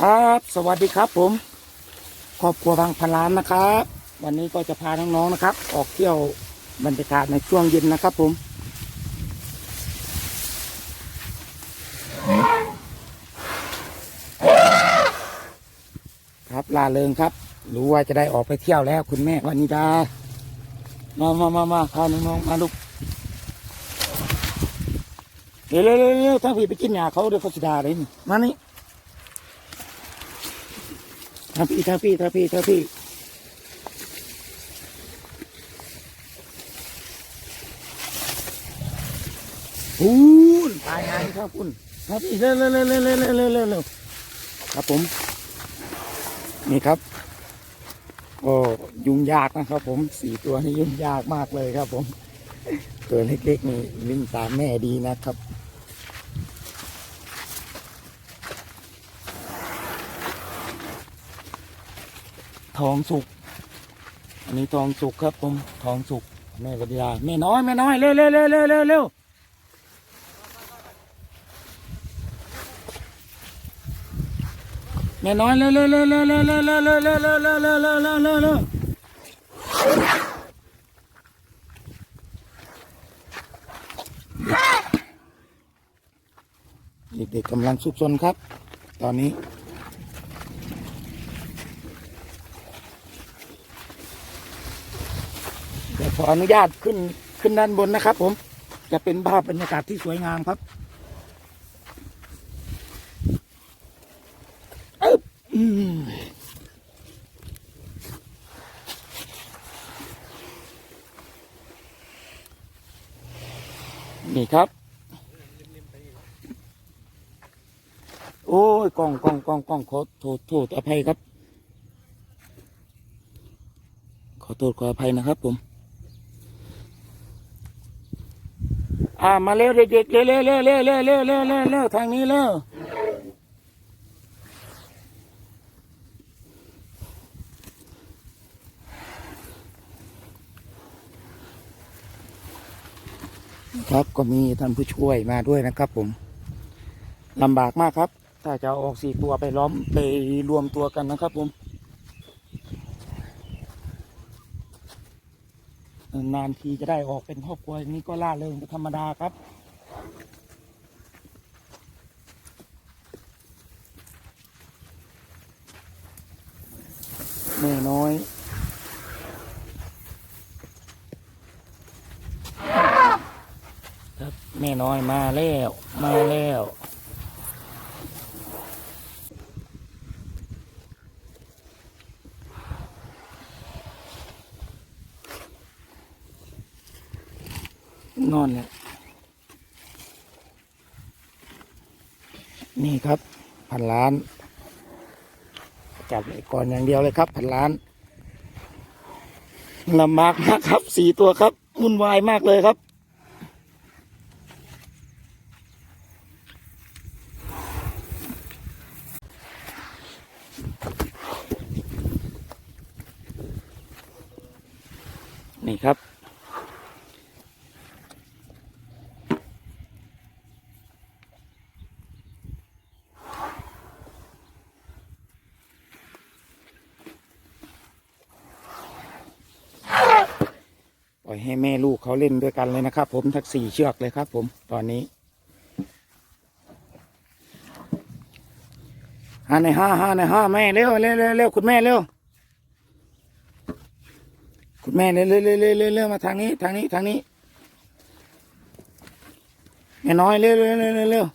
ครับ สวัสดีครับผมครอบครัวบางพลานนะครับ วันนี้ก็จะพาน้องๆนะครับ ออกเที่ยวบรรยากาศในช่วงเย็นนะครับผม ครับลาเริงครับ รู้ว่าจะได้ออกไปเที่ยวแล้วคุณแม่วานิดามามามามาพาน้องๆมาลูกเร็วเร็วเร็วเร็วถ้าพี่ไปกินยาเขาเดี๋ยวเขาสิดาเลยนี่มานี่ ทับพี่ทับพี่ทับพี่ทับพี่พูนตายหางครับคุณครับพี่เร็วเร็วเร็วเร็วเร็วเร็วเร็วครับผม นี่ครับ ก็ยุ่งยากนะครับผมสี่ตัวนี้ยุ่งยากมากเลยครับผม ตัวเล็กๆนี่วิ่งตามแม่ดีนะครับ ทองสุก อันนี้ทองสุกครับผมทองสุก แม่วดียาแม่น้อยแม่น้อยเร็วเร็วเร็วเร็วเร็วเร็วแม่น้อยเร็วเร็วเร็วเร็วเร็วเร็วเร็วเร็วเร็วเร็วเร็วเร็วเร็วเร็วเร็วเร็วเด็กๆกำลังซุกซนครับ ตอนนี้ เดี๋ยวข ออนุญาตขึ้นขึ้นด้านบนนะครับ ผม จะเป็นภาพบรรยากาศที่สวยงามครับนี่ครับ โอ้ยกล้องกล้องกล้องกล้องขอโทษโทษอภัยครับ ขอโทษขออภัยนะครับผม อ่ามาเร็วเด็กๆเร็วเร็วเร็วเร็วเร็วเร็วเร็วเร็วทางนี้เร็วครับก็มีท่านผู้ช่วยมาด้วยนะครับ ผมลำบากมากครับ ถ้าจะเอาออกสี่ตัวไปล้อมไปรวมตัวกันนะครับ ผม นานทีจะได้ออกเป็นครอบครัวอย่างนี้ก็ล่าเริงเป็นธรรมดาครับ แม่น้อยครับแม่น้อยมาแล้ว มาแล้ว นอนเนี่ยนี่ครับพันล้านจับก่อนอย่างเดียวเลยครับพันล้านลำบากมากครับสี่ตัวครับวุ่นวายมากเลยครับ ล่อยให้แม่ลูกเขาเล่นด้วยกันเลยนะครับ ผมทั้งสี่เชือกเลยครับ ผมตอนนี้ห้าในห้าห้าในห้าแม่เร็วเร็วเร็วเร็วคุณแม่เร็วคุณแม่เร็วเร็วเร็วเร็วเร็วเร็วมาทางนี้ ทางนี้ทางนี้แม่น้อยเร็วเร็วเร็วเร็ว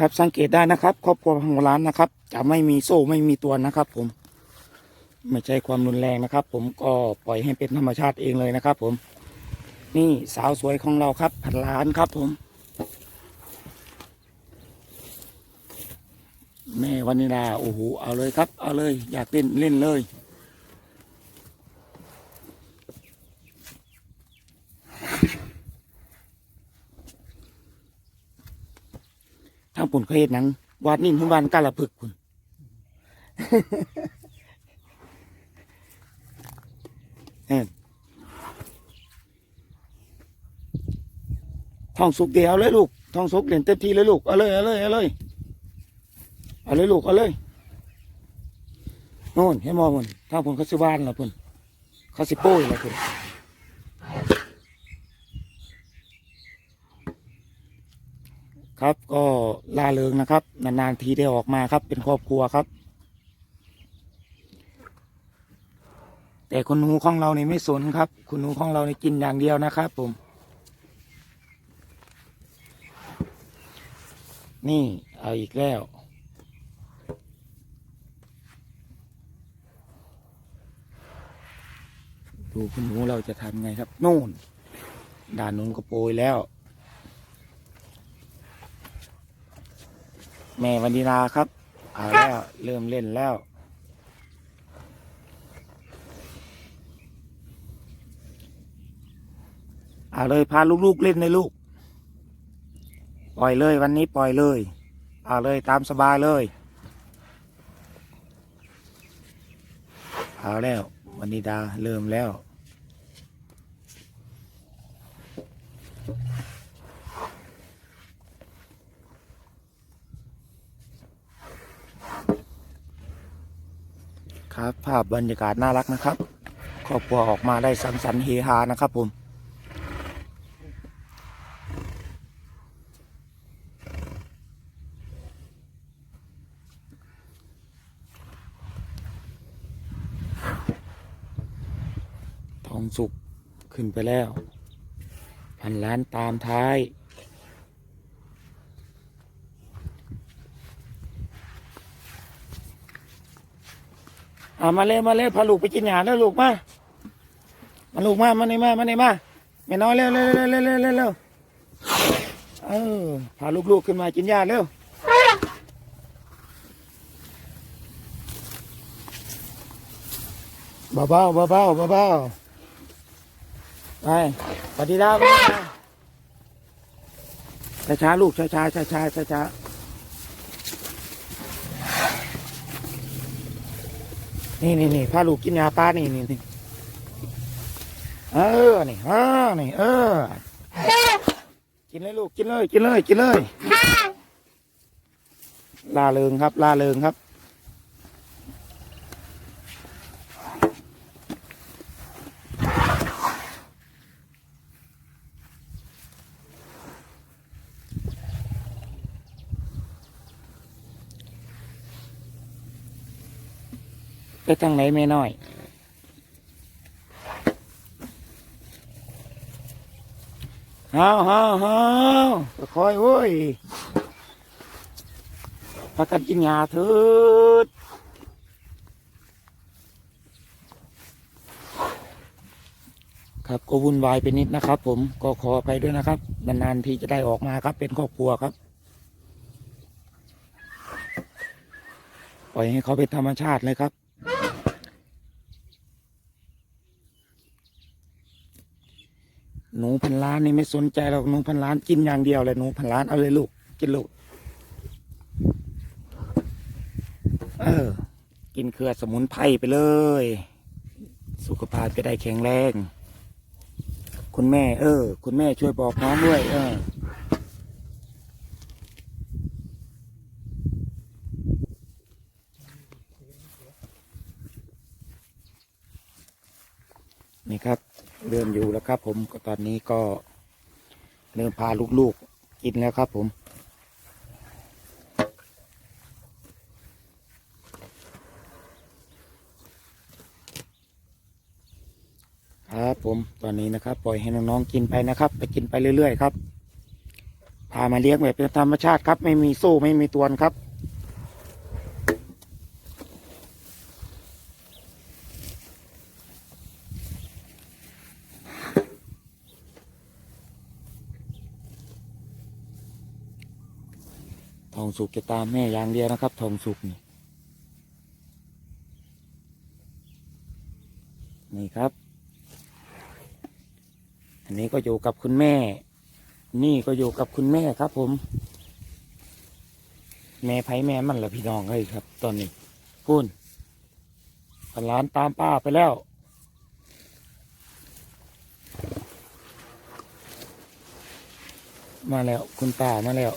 ครับสังเกตได้นะครับ ครอบครัวพังร้านนะครับ จะไม่มีโซ่ไม่มีตัวนะครับ ผม ไม่ใช่ความรุนแรงนะครับ ผมก็ปล่อยให้เป็นธรรมชาติเองเลยนะครับ ผม นี่สาวสวยของเราครับพันล้านครับ ผม แม่วันนิดาโอ้โหเอาเลยครับ เอาเลย อยากเล่นเล่นเลย ทั้งปุ่นเขาเห็นนังวาดนิ่งทุกวันกาละพึกคุณเออท้องสุกเดียวเลยลูกท้องสุกเหรียญเต็มที่เลยลูกเอาเลยเอาเลยเอาเลยเอาเลยลูกเอาเลยโน่นให้มอมันทางพุ่นเขาสิบ้านละพุ่นเขาสิโป้ยละพุ่น ครับก็ล่าเริงนะครับ นานๆทีได้ออกมาครับ เป็นครอบครัวครับ แต่คุณหนูของเราเนี่ไม่สนครับ คุณหนูของเราเนี่กินอย่างเดียวนะครับ ผม นี่เอาอีกแล้วดูคุณหนูเราจะทำไงครับ นู่น ด่านนู้นก็โปรยแล้ว แม่วันดีนาครับเอาแล้วเริ่มเล่นแล้วเอาเลยพาลูกๆเล่นเลยลูก ปล่อยเลยวันนี้ปล่อยเลยเอาเลยตามสบายเลยเอาแล้ววันนี้ดาเริ่มแล้ว ครับ ภาพบรรยากาศน่ารักนะครับ ครอบครัวออกมาได้สังสรรค์เฮฮานะครับผมทองสุกขึ้นไปแล้ว พันล้านตามท้าย อ่ามาเลยมาเลยพาลูกไปกินอาหารแล้วลูกมามาลูกมามาในมามาในมาไม่น้อยเร็วเร็วเร็วเร็วเร็วเร็วเร็วเออพาลูกๆขึ้นมากินหญ้าเร็วเบาๆเบาๆเบาไปปฏิดาไปช้าช้าลูกช้าช้าช้าช้าช้าช้าๆ นี่นี่นี่พาลูกกินยาป้านี่นี่นี่เออนี่เออนี่เออ กินเลยลูกกินเลย กินเลย กินเลยลาเริงครับลาเริงครับ ทางไหนแม่น้อย เฮาเฮาเฮาคอยเว้ยพากันกินยาเถิดครับก็วุ่นวายไปนิดนะครับ ผมก็ขออภัยด้วยนะครับนานๆที่จะได้ออกมาครับ เป็นครอบครัวครับ ปล่อยให้เขาเป็นธรรมชาติเลยครับ หนูพันล้านนี่ไม่สนใจหรอกหนูพันล้านกินอย่างเดียวเลยหนูพันล้านเอาเลยลูกกินลูก เออ กินเครือสมุนไพรไปเลย สุขภาพจะได้แข็งแรง คุณแม่ เออ คุณแม่ช่วยบอกน้องด้วย เออนี่ครับเริ่มอยู่แล้วครับผมก็ตอนนี้ก็ เริ่มพาลูกๆกินแล้วครับผม ครับผมตอนนี้นะครับ ปล่อยให้น้องๆกินไปนะครับ ไปกินไปเรื่อยๆครับ พามาเลี้ยงแบบเป็นธรรมชาติครับ ไม่มีโซ่ไม่มีตวนครับ สุกจะตามแม่อย่างเดียวนะครับ ทองสุกนี่นี่ครับ อันนี้ก็อยู่กับคุณแม่ นี่ก็อยู่กับคุณแม่ครับ ผม แม่ไผ่แม่มันแหละพี่น้องเฮ้ยครับ ตอนนี้พูนหลานตามป้าไปแล้วมาแล้วคุณป้ามาแล้ว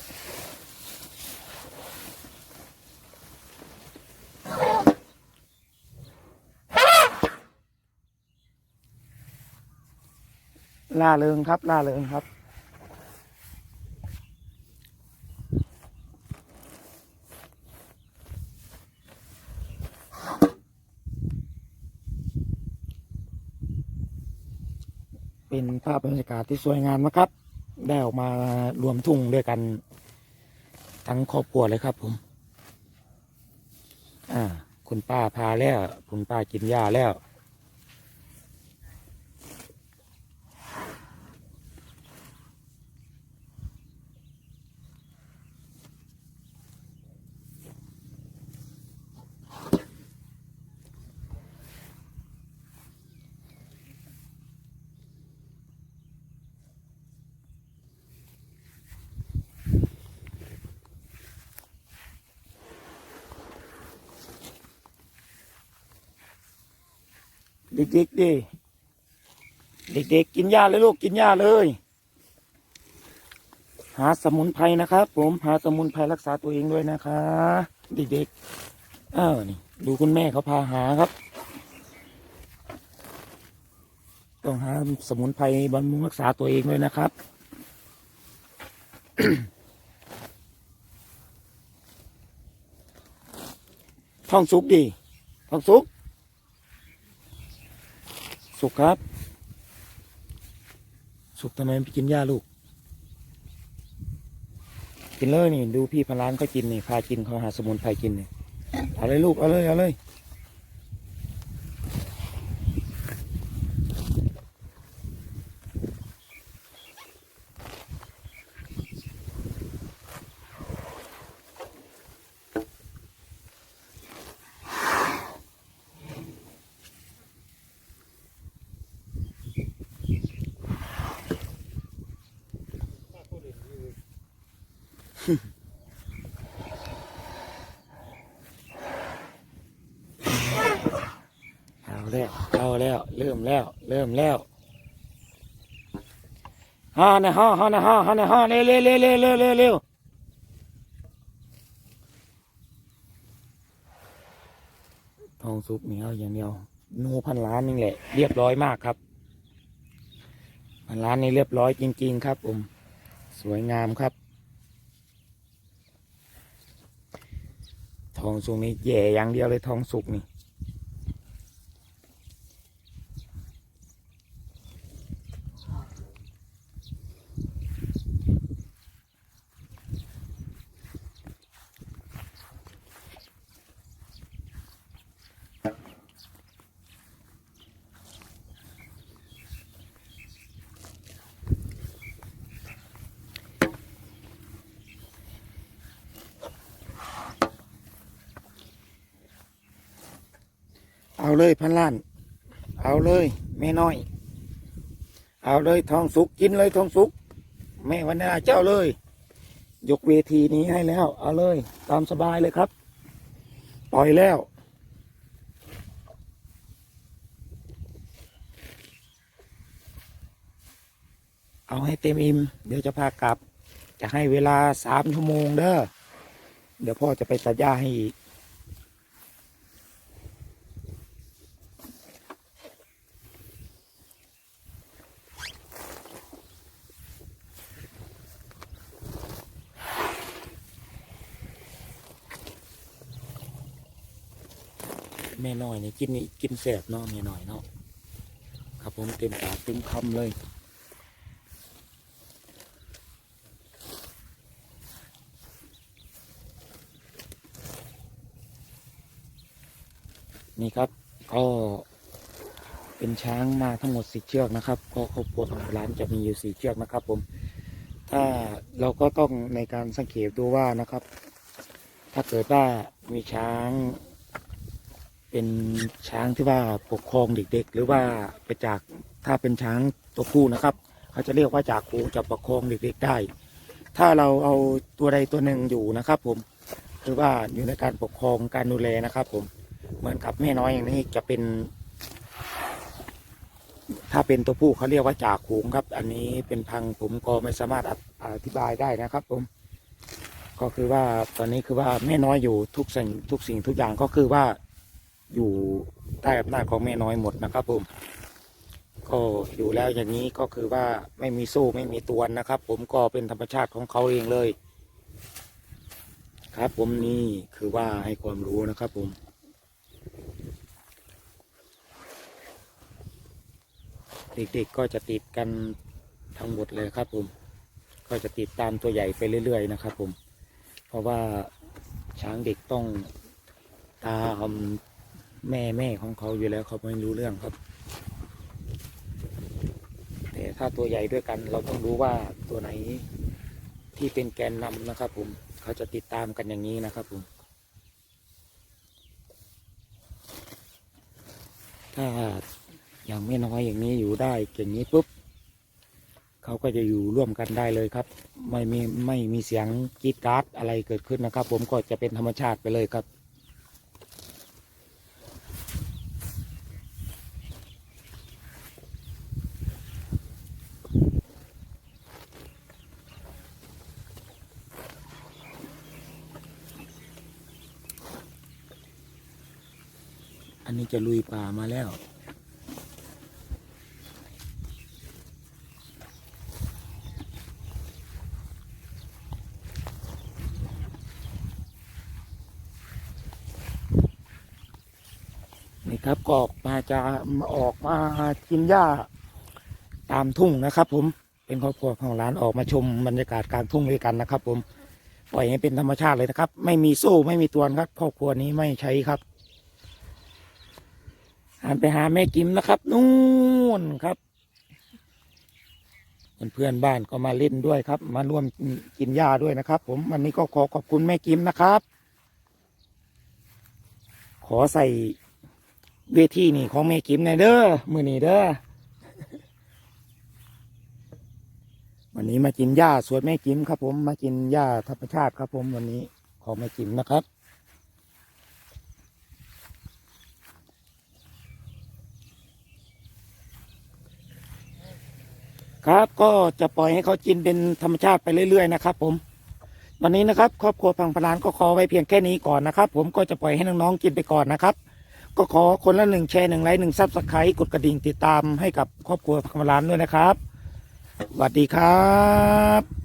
ล่าเริงครับ ล่าเริงครับ เป็นภาพบรรยากาศที่สวยงามนะครับ ได้ออกมารวมทุ่งด้วยกัน ทั้งครอบครัวเลยครับผม อ่า คุณป้าพาแล้ว คุณป้ากินหญ้าแล้ว เด็กๆดิเด็กๆกินหญ้าเลยลูกกินหญ้าเลย หาสมุนไพรนะครับผมหาสมุนไพรรักษาตัวเองด้วยนะคะ เด็กๆอ้าวนี่ ดูคุณแม่เขาพาหาครับ ต้องหาสมุนไพรบำรุงรักษาตัวเองด้วยนะครับท้องสุกดีท้องสุก สุกครับ สุกทำไมไม่กินหญ้าลูก กินเลยนี่ ดูพี่พนร้านเขากินนี่พากินเขาหาสมุนไพรกินนี่เอาเลยลูก เอาเลย เอาเลย เอาแล้ว เอาแล้ว เริ่มแล้ว เริ่มแล้วฮ่านะฮ่าฮ่านะฮ่าฮ่านะฮ่าเร็วเร็วเร็วเร็วเร็วเร็วเร็วทองสุกนี่เอาอย่างเดียวนูพันล้านนี่แหละ เรียบร้อยมากครับ พันล้านนี่เรียบร้อยจริง ๆ ครับผมสวยงามครับ ทองสุกนี่แย่อย่างเดียวเลยทองสุกนี่ เอาเลยพันล้าน เอาเลยแม่น้อย เอาเลยทองสุกกินเลยทองสุก แม่วันนาเจ้าเลย ยกเวทีนี้ให้แล้ว เอาเลย ตามสบายเลยครับ ปล่อยแล้วเอาให้เต็มอิ่มเดี๋ยวจะพากลับ จะให้เวลาสามชั่วโมงเด้อเดี๋ยวพ่อจะไปตัดหญ้าให้อีก แม่น้อยนี่กินนี่กินแสบเนาะแม่น้อยเนาะครับผมเต็มปากเต็มคำเลยนี่ครับก็เป็นช้างมาทั้งหมดสี่เชือกนะครับ ก็ครอบครัวของร้านจะมีอยู่สี่เชือกนะครับ ผม ถ้าเราก็ต้องในการสังเกตดูว่านะครับ ถ้าเกิดว่ามีช้าง เป็นช้างที่ว่าปกครองเด็กๆ หรือว่าไปจากถ้าเป็นช้างตัวผู้นะครับ เขาจะเรียกว่าจากครูจะปกครองเด็กๆได้ ถ้าเราเอาตัวใดตัวหนึ่งอยู่นะครับ ผมคือว่าอยู่ในการปกครองการดูแลนะครับ ผมเหมือนกับแม่น้อยอย่างนี้จะเป็น ถ้าเป็นตัวผู้เขาเรียกว่าจาโขงครับ อันนี้เป็นพังผมก็ไม่สามารถออธิบายได้นะครับ ผม ก็คือว่าตอนนี้คือว่าแม่น้อยอยู่ทุกสิ่งทุกสิ่งทุกอย่างก็คือว่า อยู่ใต้อำนาจของแม่น้อยหมดนะครับผมก็อยู่แล้วอย่างนี้ก็คือว่าไม่มีสู้ไม่มีตัวนนะครับ ผมก็เป็นธรรมชาติของเขาเองเลย ครับ ผมนี่คือว่าให้ความรู้นะครับ ผมเด็กๆก็จะติดกันทั้งหมดเลยครับ ผม ก็จะติดตามตัวใหญ่ไปเรื่อย ๆ นะครับ ผม เพราะว่าช้างเด็กต้องตาม แม่แม่ของเขาอยู่แล้วเขาไม่รู้เรื่องครับ แต่ถ้าตัวใหญ่ด้วยกัน เราต้องรู้ว่าตัวไหนที่เป็นแกนนำนะครับ ผมเขาจะติดตามกันอย่างนี้นะครับผมถ้าอย่างไม่น้อยอย่างนี้อยู่ได้อย่างนี้ปุ๊บเขาก็จะอยู่ร่วมกันได้เลยครับ ไม่มีไม่มีเสียงกรีดการ์ดอะไรเกิดขึ้นนะครับ ผมก็จะเป็นธรรมชาติไปเลยครับ นนี้จะลุยป่ามาแล้ว นี่ครับก็ออกมาจะออกมากินหญ้าตามทุ่งนะครับ ผมเป็นครอบครัวของร้านออกมาชมบรรยากาศกลางทุ่งด้วยกันนะครับ ผมปล่อยให้เป็นธรรมชาติเลยนะครับ ไม่มีโซ่ไม่มีตวนครับครอบครัวนี้ไม่ใช้ครับ หันไปหาแม่กิมนะครับ นู่นครับเพื่อนบ้านก็มาเล่นด้วยครับ มาร่วมกินหญ้าด้วยนะครับ ผมวันนี้ก็ขอขอบคุณแม่กิมนะครับ ขอใส่เวทีนี่ของแม่กิมในอยเด้อมือนี่เด้อวันนี้มากินหญ้าสวนแม่กิมครับ ผมมากินหญ้าธรรมชาติครับ ผมวันนี้ของแม่กิมนะครับ ครับก็จะปล่อยให้เขากินเป็นธรรมชาติไปเรื่อยๆนะครับผม วันนี้นะครับ ครอบครัวพังพลานก็ขอไว้เพียงแค่นี้ก่อนนะครับ ผมก็จะปล่อยให้น้องๆกินไปก่อนนะครับ ก็ขอคนละหนึ่งแชร์หนึ่งไลค์หนึ่งซับสไครต์กดกระดิ่งติดตามให้กับครอบครัวพังพลานด้วยนะครับสวัสดีครับ